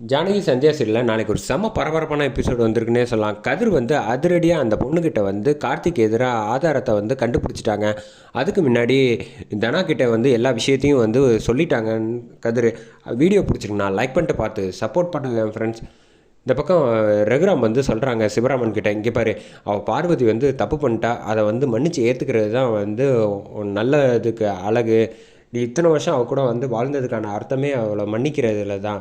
ஜானகி சந்தியா சீரியலில் நாளைக்கு ஒரு செம பரபரப்பான எபிசோடு வந்திருக்குன்னே சொல்லலாம். கதிர் வந்து அதிரடியாக அந்த பொண்ணுக்கிட்ட வந்து கார்த்திக் எதிராக ஆதாரத்தை வந்து கண்டுபிடிச்சிட்டாங்க. அதுக்கு முன்னாடி தனா கிட்ட வந்து எல்லா விஷயத்தையும் வந்து சொல்லிட்டாங்க கதிர். வீடியோ பிடிச்சிருக்குண்ணா லைக் பண்ணிட்டு பார்த்து சப்போர்ட் பண்ணுங்க ஃப்ரெண்ட்ஸ் இந்த பக்கம் ரகுராம் வந்து சொல்கிறாங்க சிவராமன் கிட்ட இங்கே பாரு அவள் பார்வதி வந்து தப்பு பண்ணிட்டா அதை வந்து மன்னித்து ஏற்றுக்கிறது தான் வந்து நல்லதுக்கு அழகு. நீ இத்தனை வருஷம் அவ கூட வந்து வாழ்ந்ததுக்கான அர்த்தமே அவளை மன்னிக்கிறதுல தான்.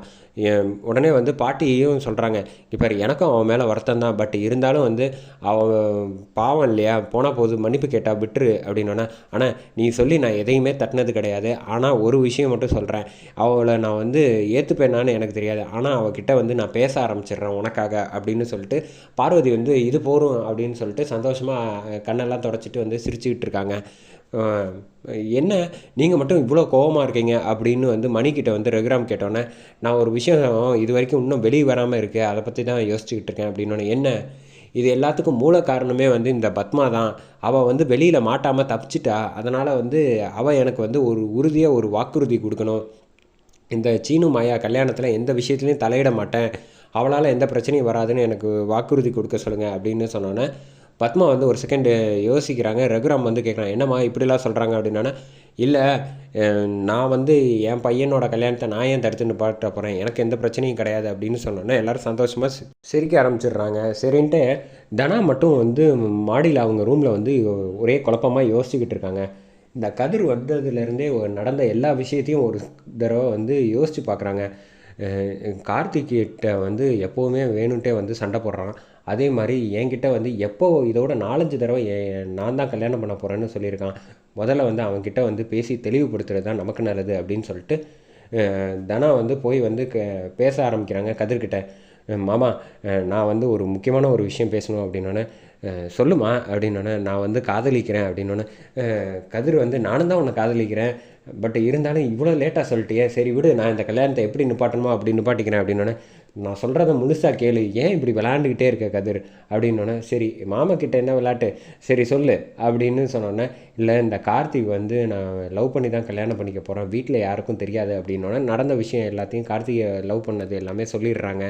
உடனே வந்து பாட்டியும் சொல்கிறாங்க இப்போ எனக்கும் அவன் மேலே வருத்தம் தான். பட் இருந்தாலும் வந்து அவன் பாவம் இல்லையா? போனால் போது மன்னிப்பு கேட்டால் விட்டுரு அப்படின்னோடனே ஆனால் நீ சொல்லி நான் எதையுமே தட்டினது கிடையாது. ஆனால் ஒரு விஷயம் மட்டும் சொல்கிறேன் அவளை நான் வந்து ஏற்றுப்பேனான்னு எனக்கு தெரியாது. ஆனால் அவகிட்ட வந்து நான் பேச ஆரம்பிச்சிடுறேன் உனக்காக அப்படின்னு சொல்லிட்டு பார்வதி வந்து இது போகும் அப்படின்னு சொல்லிட்டு சந்தோஷமாக கண்ணெல்லாம் தொடச்சிட்டு வந்து சிரிச்சுக்கிட்டு இருக்காங்க. என்ன நீங்கள் மட்டும் இவ்வளோ கோவமாக இருக்கீங்க அப்படின்னு வந்து மணிக்கிட்ட வந்து ரகுராம் கேட்டோன்னே நான் ஒரு விஷயம் இது வரைக்கும் இன்னும் வெளியே வராமல் இருக்குது அதை பற்றி தான் யோசிச்சுக்கிட்டு இருக்கேன் அப்படின்னோடனே என்ன? இது எல்லாத்துக்கும் மூல காரணமே வந்து இந்த பத்மா தான். அவள் வந்து வெளியில் மாட்டாமல் தப்பிச்சிட்டா. அதனால் வந்து அவள் எனக்கு வந்து ஒரு உறுதியாக ஒரு வாக்குறுதி கொடுக்கணும். இந்த சீனு மாயா கல்யாணத்தில் எந்த விஷயத்துலையும் தலையிட மாட்டேன். அவளால் எந்த பிரச்சனையும் வராதுன்னு எனக்கு வாக்குறுதி கொடுக்க சொல்லுங்கள் அப்படின்னு சொன்னோன்னே பத்மா வந்து ஒரு செகண்டு யோசிக்கிறாங்க. ரகுராம் வந்து கேட்குறான் என்னம்மா இப்படிலாம் சொல்கிறாங்க அப்படின்னா இல்லை நான் வந்து என் பையனோட கல்யாணத்தை நான் ஏன் தடுத்துன்னு பாட்ட போகிறேன் எனக்கு எந்த பிரச்சனையும் கிடையாது. அப்படின்னு சொன்னோன்னே எல்லோரும் சந்தோஷமாக சிரிக்க ஆரம்பிச்சிடுறாங்க. சரின்ட்டு தனா மட்டும் வந்து மாடியில் அவங்க ரூமில் வந்து ஒரே குழப்பமாக யோசிச்சுக்கிட்டு இருக்காங்க. இந்த கதிர் வந்ததுலேருந்தே நடந்த எல்லா விஷயத்தையும் ஒரு தடவை வந்து யோசித்து பார்க்குறாங்க கார்த்திக்கிட்ட வந்து எப்போவுமே வேணுன்ட்டே வந்து சண்டை போடுறான். அதே மாதிரி என்கிட்ட வந்து எப்போ இதோட நாலஞ்சு தடவை நான் தான் கல்யாணம் பண்ண போகிறேன்னு சொல்லியிருக்கான். முதல்ல வந்து அவன்கிட்ட வந்து பேசி தெளிவுபடுத்துறது தான் நமக்கு நல்லது அப்படின்னு சொல்லிட்டு தனா வந்து போய் வந்து க பேச ஆரம்பிக்கிறாங்க கதிர்கிட்ட. மாமா நான் வந்து ஒரு முக்கியமான ஒரு விஷயம் பேசணும் அப்படின்னோடனே சொல்லுமா அப்படின்னோடனே நான் வந்து காதலிக்கிறேன் அப்படின்னோடனே கதிர் வந்து நானும் தான் உன்னை காதலிக்கிறேன். பட் இருந்தாலும் இவ்வளோ லேட்டாக சொல்லிட்டியே. சரி விடு நான் இந்த கல்யாணத்தை எப்படி நிப்பாட்டணுமோ அப்படி நிப்பாட்டிக்கிறேன் அப்படின்னோடனே நான் சொல்கிறத முழுசாக கேளு. ஏன் இப்படி விளாண்டுக்கிட்டே இருக்க கதிர்? அப்படின்னோடனே சரி மாமா கிட்ட என்ன விளாட்டு? சரி சொல்லு அப்படின்னு சொன்னோன்னே இல்லை இந்த கார்த்திக் வந்து நான் லவ் பண்ணி தான் கல்யாணம் பண்ணிக்க போகிறேன் வீட்டில் யாருக்கும் தெரியாது. அப்படின்னோடனே நடந்த விஷயம் எல்லாத்தையும் கார்த்திகை லவ் பண்ணது எல்லாமே சொல்லிடுறாங்க.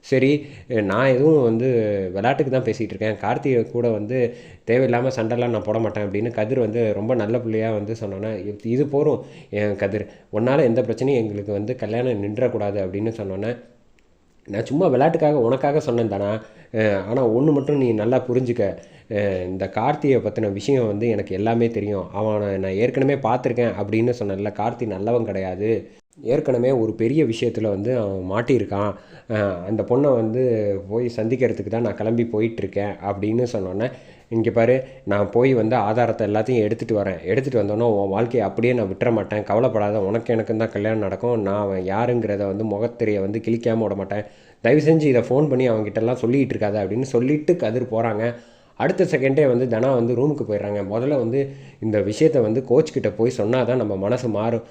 சரி நான் எதுவும் வந்து விளையாட்டுக்கு தான் பேசிகிட்டு இருக்கேன். கார்த்திகை கூட வந்து தேவையில்லாமல் சண்டைலாம் நான் போட மாட்டேன் அப்படின்னு கதிர் வந்து ரொம்ப நல்ல பிள்ளையாக வந்து சொன்னோன்னே இது- போகிறோம் என் கதிர்? உன்னால் எந்த பிரச்சனையும் எங்களுக்கு வந்து கல்யாணம் நின்றக்கூடாது அப்படின்னு சொன்னோன்னே நான் சும்மா விளையாட்டுக்காக உனக்காக சொன்னேன் தானா? ஆனால் ஒன்று மட்டும் நீ நல்லா புரிஞ்சுக்க. இந்த கார்த்தியை பற்றின விஷயம் வந்து எனக்கு எல்லாமே தெரியும். அவனை நான் ஏற்கனவே பார்த்துருக்கேன் அப்படின்னு சொன்னேன்ல கார்த்தி நல்லவன் கிடையாது. ஏற்கனவே ஒரு பெரிய விஷயத்தில் வந்து அவன் மாட்டியிருக்கான். அந்த பொண்ணை வந்து போய் சந்திக்கிறதுக்கு தான் நான் கிளம்பி போயிட்டுருக்கேன் அப்படின்னு சொன்னோன்னே இங்கே பாரு நான் போய் வந்து ஆதாரத்தை எல்லாத்தையும் எடுத்துகிட்டு வரேன். எடுத்துகிட்டு வந்தோன்னே உன் வாழ்க்கையை அப்படியே நான் விட்டுற மாட்டேன். கவலைப்படாத உனக்கு எனக்கு தான் கல்யாணம் நடக்கும். நான் அவன் யாருங்கிறத வந்து முகத்திரையை வந்து கிழிக்காமல் விட மாட்டேன். தயவு செஞ்சு இதை ஃபோன் பண்ணி அவங்ககிட்டலாம் சொல்லிகிட்டு இருக்காத அப்படின்னு சொல்லிட்டு கதிர் போகிறாங்க அடுத்த செகண்டே வந்து தனா வந்து ரூமுக்கு போயிடுறாங்க. முதல்ல வந்து இந்த விஷயத்தை வந்து கோச்கிட்ட போய் சொன்னால் தான் நம்ம மனசு மாறும்.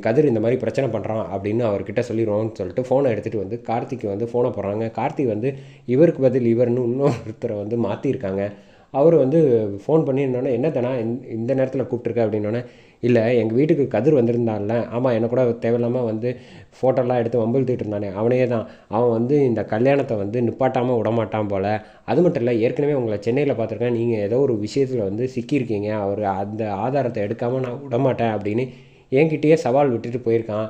கதிர் இந்த மாதிரி பிரச்சனை பண்ணுறான் அப்படின்னு அவர்கிட்ட சொல்லிடுவோம்னு சொல்லிட்டு ஃபோனை எடுத்துகிட்டு வந்து கார்த்திக்கு வந்து ஃபோனை போடுறாங்க. கார்த்திக் வந்து இவருக்கு பதில் இவர்னு இன்னொருத்தரை வந்து மாற்றிருக்காங்க அவர் வந்து ஃபோன் பண்ணி என்னன்னா என்ன தானா இந்த- இந்த நேரத்தில் கூப்பிட்டுருக்க? அப்படின்னோடனே இல்லை எங்கள் வீட்டுக்கு கதிர் வந்திருந்தான்ல ஆமாம் என்ன கூட தேவையில்லாமல் வந்து ஃபோட்டோலாம் எடுத்து வம்பிழுத்துட்டு இருந்தானே அவனே தான் அவன் வந்து இந்த கல்யாணத்தை வந்து நிப்பாட்டாமல் விடமாட்டான் போல். அது மட்டும் இல்லை ஏற்கனவே உங்களை சென்னையில் பார்த்துருக்கேன் நீங்கள் ஏதோ ஒரு விஷயத்தில் வந்து சிக்கியிருக்கீங்க அவர் அந்த ஆதாரத்தை எடுக்காமல் நான் விடமாட்டேன் அப்படின்னு என்கிட்டயே சவால் விட்டுட்டு போயிருக்கான்.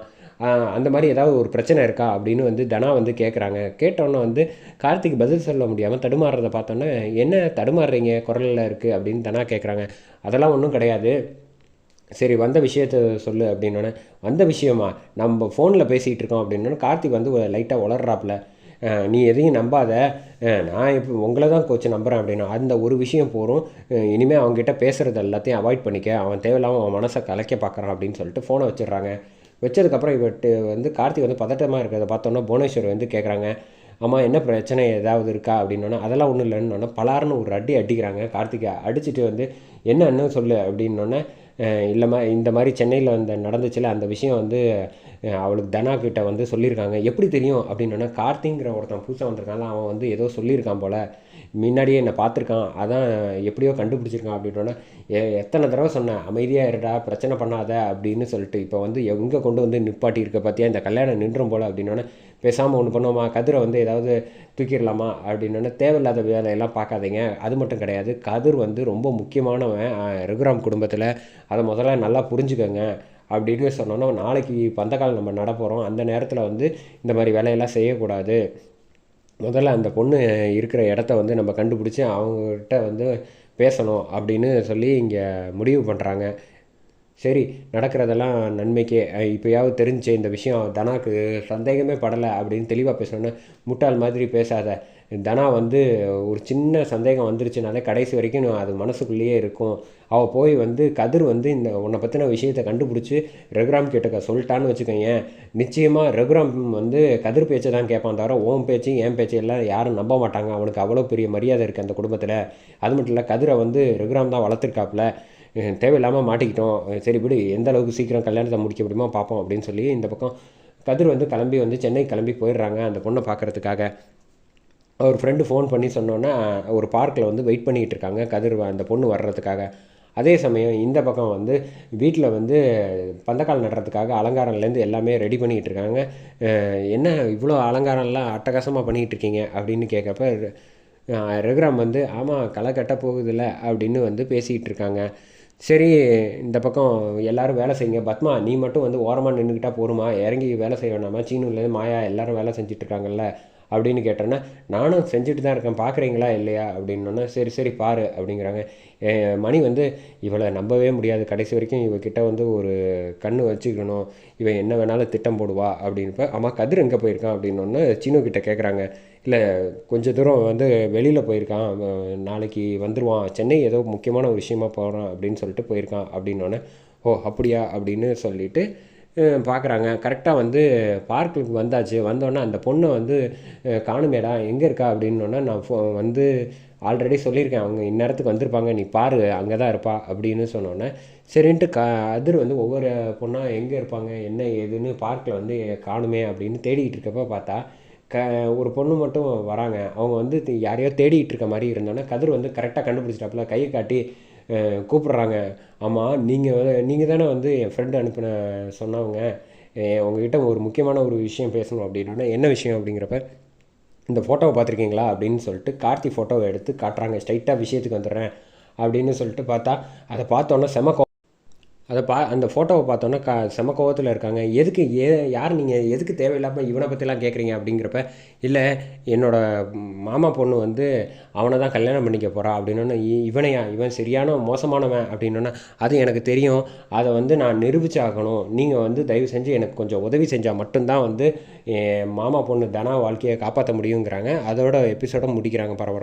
அந்த மாதிரி ஏதாவது ஒரு பிரச்சனை இருக்கா அப்படின்னு வந்து தனா வந்து கேட்குறாங்க கேட்டோன்னே வந்து கார்த்திக் பதில் சொல்ல முடியாமல் தடுமாறுறதை பார்த்தோன்னே என்ன தடுமாறுறீங்க? குரலில் இருக்குது அப்படின்னு தனா கேட்குறாங்க அதெல்லாம் ஒன்றும் கிடையாது. சரி வந்த விஷயத்த சொல்லு அப்படின்னோடனே வந்த விஷயமா? நம்ம ஃபோனில் பேசிகிட்டு இருக்கோம் அப்படின்னோடனே கார்த்திக் வந்து லைட்டாக உளர்றாப்புல நீ எதையும் நம்பாத. நான் இப்போ உங்களை தான் கோச்சு நம்புகிறேன் அப்படின்னா அந்த ஒரு விஷயம் போகிறோம் இனிமேல் அவங்ககிட்ட பேசுகிறது எல்லாத்தையும் அவாய்ட் பண்ணிக்க. அவன் தேவையில்லாமல் அவன் மனசை கலைக்க பார்க்குறான் அப்படின்னு சொல்லிட்டு ஃபோனை வச்சிடுறாங்க. வச்சதுக்கப்புறம் இவட்டு வந்து கார்த்திக் வந்து பதட்டமாக இருக்கிறத பார்த்தோன்னா புவனேஸ்வர் வந்து கேட்குறாங்க ஆமாம் என்ன பிரச்சனை? ஏதாவது இருக்கா? அப்படின்னோன்னா அதெல்லாம் ஒன்றும் இல்லைன்னு பலாருன்னு ஒரு அடி அடிக்கிறாங்க. கார்த்திகை அடிச்சுட்டு வந்து என்னன்னு சொல்லு அப்படின்னோடனே இல்லைம்மா இந்த மாதிரி சென்னையில் வந்து நடந்துச்சுல அந்த விஷயம் வந்து அவளுக்கு தனா கிட்ட வந்து சொல்லியிருக்காங்க. எப்படி தெரியும்? அப்படின்னா கார்த்திங்கிற ஒருத்தன் புதுசாக வந்திருக்கான்ல அவன் வந்து ஏதோ சொல்லியிருக்கான் போல். முன்னாடியே என்னை பார்த்துருக்கான். அதான் எப்படியோ கண்டுபிடிச்சிருக்கான் அப்படின்னோடனே எத்தனை தடவை சொன்னேன் அமைதியாக இருடா பிரச்சனை பண்ணாத அப்படின்னு சொல்லிட்டு இப்போ வந்து எங்கே கொண்டு வந்து நிப்பாட்டி இருக்க பார்த்தியா இந்த கல்யாணம் நின்றும் போல் அப்படின்னோடனே பேசாமல் ஒன்று பண்ணுவோமா? கதிரை வந்து ஏதாவது தூக்கிடலாமா? அப்படின்னு தேவையில்லாத வேலையெல்லாம் பார்க்காதீங்க. அது மட்டும் கிடையாது. கதிர் வந்து ரொம்ப முக்கியமானவன். ரகுராம் குடும்பத்தில். அதை முதல்ல நல்லா புரிஞ்சுக்கோங்க. அப்படின்னு சொன்னோன்னா நாளைக்கு பந்தக்கால் நம்ம நடப்போகிறோம் அந்த நேரத்தில் வந்து இந்த மாதிரி வேலையெல்லாம் செய்யக்கூடாது. முதல்ல அந்த பொண்ணு இருக்கிற இடத்த வந்து நம்ம கண்டுபிடிச்சி அவங்ககிட்ட வந்து பேசணும் அப்படின்னு சொல்லி இங்கே முடிவு பண்ணுறாங்க சரி நடக்கிறதெல்லாம் நன்மைக்கே. இப்போயாவது தெரிஞ்சு இந்த விஷயம் தனாக்கு சந்தேகமே படலை அப்படின்னு தெளிவாக பேசணுன்னு முட்டாள் மாதிரி பேசாத. தனா வந்து ஒரு சின்ன சந்தேகம் வந்துருச்சுனாலே கடைசி வரைக்கும் அது மனசுக்குள்ளேயே இருக்கும். அவள் போய் வந்து கதிர் வந்து இந்த உன்னை பற்றின விஷயத்தை கண்டுபிடிச்சி ரகுராம் கிட்ட சொல்லிட்டான்னு வச்சுக்கோங்க நிச்சயமாக ரகுராம் வந்து கதிர் பேச்சை தான் கேட்பான் தவிர ஓம் பேச்சு என் பேச்சு எல்லாம் யாரும் நம்ப மாட்டாங்க. அவனுக்கு அவ்வளோ பெரிய மரியாதை இருக்குது அந்த குடும்பத்தில். அது மட்டும் இல்லை கதிரை வந்து ரகுராம் தான் வளர்த்துருக்காப்புல. தேவையில்லாமல் மாட்டிக்கிட்டோம். சரி விடு எந்த அளவுக்கு சீக்கிரம் கல்யாணத்தை முடிக்க முடியுமோ பார்ப்போம் அப்படின்னு சொல்லி இந்த பக்கம் கதிர் வந்து கிளம்பி வந்து சென்னை கிளம்பி போயிடுறாங்க அந்த பொண்ணை பார்க்கறதுக்காக. அவர் ஃப்ரெண்டு ஃபோன் பண்ணி சொன்னோன்னா ஒரு பார்க்கில் வந்து வெயிட் பண்ணிகிட்டு இருக்காங்க கதிர் வ- அந்த பொண்ணு வர்றதுக்காக. அதே சமயம் இந்த பக்கம் வந்து வீட்டில் வந்து பந்தக்கால் நடுறதுக்காக அலங்காரம்லேருந்து எல்லாமே ரெடி பண்ணிக்கிட்டு இருக்காங்க. என்ன இவ்வளோ அலங்காரம்லாம் அட்டகாசமாக பண்ணிக்கிட்டு இருக்கீங்க அப்படின்னு கேட்கப்ப ரகுராம் வந்து ஆமாம் களை கட்ட போகுதில்ல அப்படின்னு வந்து பேசிக்கிட்டு இருக்காங்க. சரி இந்த பக்கம் எல்லாரும் வேலை செய்யுங்க. பத்மா நீ மட்டும் வந்து ஓரமாக நின்றுக்கிட்டா போருமா? இறங்கி வேலை செய்ய வேணாமா? சீனுலேருந்து மாயா எல்லோரும் வேலை செஞ்சுட்டு இருக்காங்கல்ல அப்படின்னு கேட்டோன்னா நானும் செஞ்சுட்டு தான் இருக்கேன். பார்க்குறீங்களா இல்லையா? அப்படின்னோன்னா சரி சரி பாரு அப்படிங்கிறாங்க. என் மணி வந்து இவளை நம்பவே முடியாது. கடைசி வரைக்கும் இவகிட்ட வந்து ஒரு கண்ணு வச்சுக்கணும். இவன் என்ன வேணாலும் திட்டம் போடுவா. அப்படின்ப்ப ஆமாம் கதிர் எங்கே போயிருக்கான்? அப்படின்னோன்னு சீனு கிட்ட கேட்குறாங்க இல்லை கொஞ்ச தூரம் வந்து வெளியில் போயிருக்கான். நாளைக்கு வந்துடுவான் சென்னை ஏதோ முக்கியமான ஒரு விஷயமா போகிறான் அப்படின்னு சொல்லிட்டு போயிருக்கான் அப்படின்னோடனே ஓ அப்படியா? அப்படின்னு சொல்லிட்டு பார்க்குறாங்க கரெக்டாக வந்து பார்க்குக்கு வந்தாச்சு. வந்தோடனே அந்த பொண்ணை வந்து காணுமேடா எங்கே இருக்கா? அப்படின்னோடனே நான் ஃபோ வந்து ஆல்ரெடி சொல்லியிருக்கேன். அவங்க இந்நேரத்துக்கு வந்திருப்பாங்க. நீ பாரு அங்கே தான் இருப்பா அப்படின்னு சொன்னோன்னே சரின்ட்டு க அதிர் வந்து ஒவ்வொரு பொண்ணாக எங்கே இருப்பாங்க? என்ன ஏதுன்னு பார்க்கில் வந்து காணுமே அப்படின்னு தேடிக்கிட்டு இருக்கப்போ பார்த்தா க ஒரு பொண்ணு மட்டும் வராங்க. அவங்க வந்து தி- யாரையோ தேடிட்டு இருக்க மாதிரி இருந்தோன்னே கதிர் வந்து கரெக்டாக கண்டுபிடிச்சிட்டாப்புல. கையை காட்டி கூப்பிட்றாங்க. ஆமாம் நீங்கள் நீங்கள் தானே வந்து என் ஃப்ரெண்டு அனுப்பின சொன்னவங்க. உங்ககிட்ட ஒரு முக்கியமான ஒரு விஷயம் பேசணும் அப்படின்னா என்ன விஷயம் அப்படிங்கிறப்ப இந்த ஃபோட்டோவை பார்த்துருக்கீங்களா அப்படின்னு சொல்லிட்டு கார்த்தி ஃபோட்டோவை எடுத்து காட்டுறாங்க. ஸ்ட்ரைட்டாக விஷயத்துக்கு வந்துடுறேன் அப்படின்னு சொல்லிட்டு பார்த்தா அதை பார்த்தோன்னே செம கோ அதை பா அந்த ஃபோட்டோவை பார்த்தோன்னா க செம கோவத்தில் இருக்காங்க. எதுக்கு ஏ யார் நீங்கள் எதுக்கு தேவையில்லாமல் இவனை பற்றிலாம் கேட்குறீங்க அப்படிங்கிறப்ப இல்லை என்னோடய மாமா பொண்ணு வந்து அவனை தான் கல்யாணம் பண்ணிக்க போகிறா அப்படின்னோன்னா இ- இவனையா இவன் சரியான மோசமானவன் அப்படின்னோன்னா அது எனக்கு தெரியும். அதை வந்து நான் நிரூபிச்சாகணும். நீங்கள் வந்து தயவு செஞ்சு எனக்கு கொஞ்சம் உதவி செஞ்சால் மட்டும்தான் வந்து என் மாமா பொண்ணு தனா வாழ்க்கையை காப்பாற்ற முடியுங்கிறாங்க. அதோட எபிசோட முடிக்கிறாங்க பரவாயில்ல